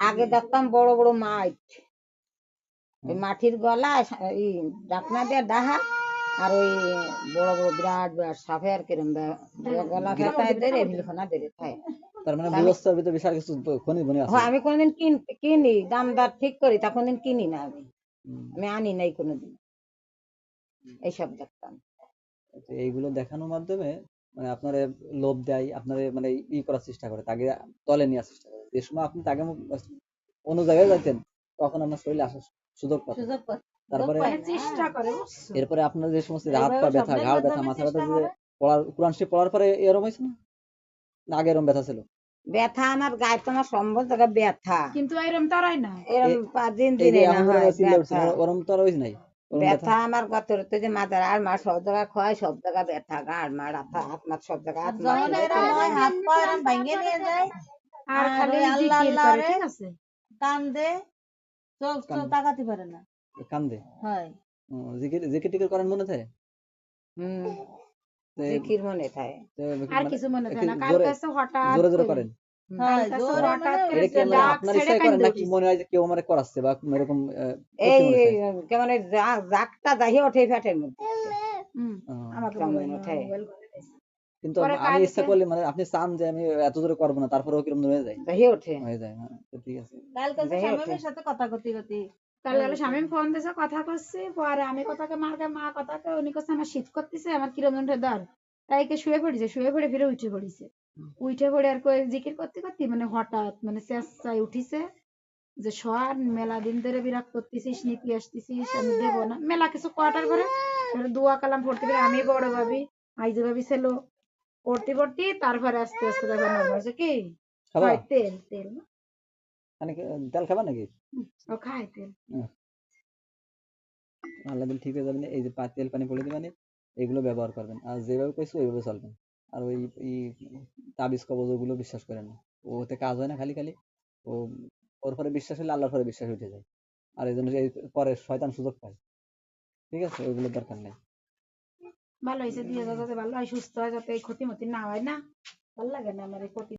আগে দেখতাম বড় বড় মাঠ মাটির গলা এই ডাকনা দিয়ে ডাহা আর ওই বড় বড় বিরাট বিরাট সাপের কিরম বে- বে- গলা ফেটায় ধরে ভিলখানা ধরে খায় তার মানে ভিতরে বিশাল কিছু খনি বনি আছে। আমি কোনোদিন কিন- কিনি দাম দর ঠিক করি তা কোনোদিন কিনি না আমি। আমি আনি নাই কোনোদিন। এইসব দেখতাম। তো এইগুলো দেখানোর মাধ্যমে মানে আপনারে লোভ দেয় আপনারে মানে ই করার চেষ্টা করে তাকে তলে নেওয়ার চেষ্টা করে। যে সময় আপনি তাকে অন্য জায়গায় যাইতেন তখন আপনার শরীরে আসার সুযোগ পাবেন তারপরে না। বুঝছ? এরপরে আপনার যে সমস্ত হাত পা ব্যথা ঘাড় ব্যথা মাথা ব্যথা যে পড়ার কোরআন শরীফ পড়ার পরে এরকম হয়েছে না? না আগে এরকম ব্যথা ছিল? ব্যথা আমার গায়ে তো আমার সম্ভব জায়গা ব্যথা। কিন্তু এরম তারাই না। এরকম পাঁচ দিন দিনে না হয় তো আর নাই? ব্যথা? আমার গত রাতে যে মাথার আর মার সব জায়গা খয় সব জায়গা ব্যথা গাড় মার হাত মার সব জায়গা হাত এরম হয় হাত পা এরম নিয়ে যায়। আর খালি আল্লাহ আল্লাহ রে। ঠিক আছে? কান্দে চোখ চোখ কান্দে। তাকাতে পারে না। কান্দে? হয়। জিকির জিকির টিকির করেন মনে থাকে? হুম। জিকির মনে থাকে। আর মানে কিছু মনে থাকে না। কাল জোরে- কাছে হঠাৎ জোরে জোরে করেন। করে আমাকে কিন্তু আমি ইচ্ছা করলে মানে আপনি চান যে আমি এত জোরে করব না তারপরেও কীরকম হয়ে যায়? দাহিয়ে ওঠে। হয়ে যায় হ্যাঁ তো ঠিক আছে। কালকে সাথে কথা কতি কতি কাল গেলে স্বামী ফোন দিয়েছে কথা করছি পরে আমি কথাকে মারকে মা কথাকে উনি কাছে আমার শীত করতেছে আমার কিরম ধর। তাই কে শুয়ে পড়েছে শুয়ে পড়ে ফিরে উঠে পড়েছে। উঠে পড়ে আর কই জিকির করতে করতে মানে হঠাৎ মানে চেঁচাই উঠিছে যে সর মেলা দিন ধরে বিরাট করতেছিস নিপি আসতেছিস আমি দেবো না। মেলা কিছু কোয়ার্টার করে দোয়া কালাম পড়তে পারে আমি বড় ভাবি আইজে ভাবি ছিল পড়তে পড়তে তারপরে আস্তে আস্তে নরম হয়েছে কি? হয় তেল তেল। মানে তেল খাবা নাকি? ও খায় তেল। আল্লাহ দিন ঠিক হয়ে যাবে এই যে তেল পানি পড়ে দিবেন এগুলো ব্যবহার করবেন। আর যেভাবে কইছো ওইভাবে চলবেন। আর ওই তাবিজ কবজ ওগুলো বিশ্বাস করেন না। ওতে কাজ হয় না খালি খালি। ও ওর পরে বিশ্বাস হলে আল্লাহর পরে বিশ্বাস উঠে যায়। আর এই জন্য এই পরে শয়তান সুযোগ পায়। ঠিক আছে? ওইগুলোর দরকার নেই। ভালো হয়েছে দিয়ে যাতে ভালো হয়, সুস্থ হয়, যাতে ক্ষতি মতি না হয় না। ভালো লাগে না আমার এই ক্ষতি।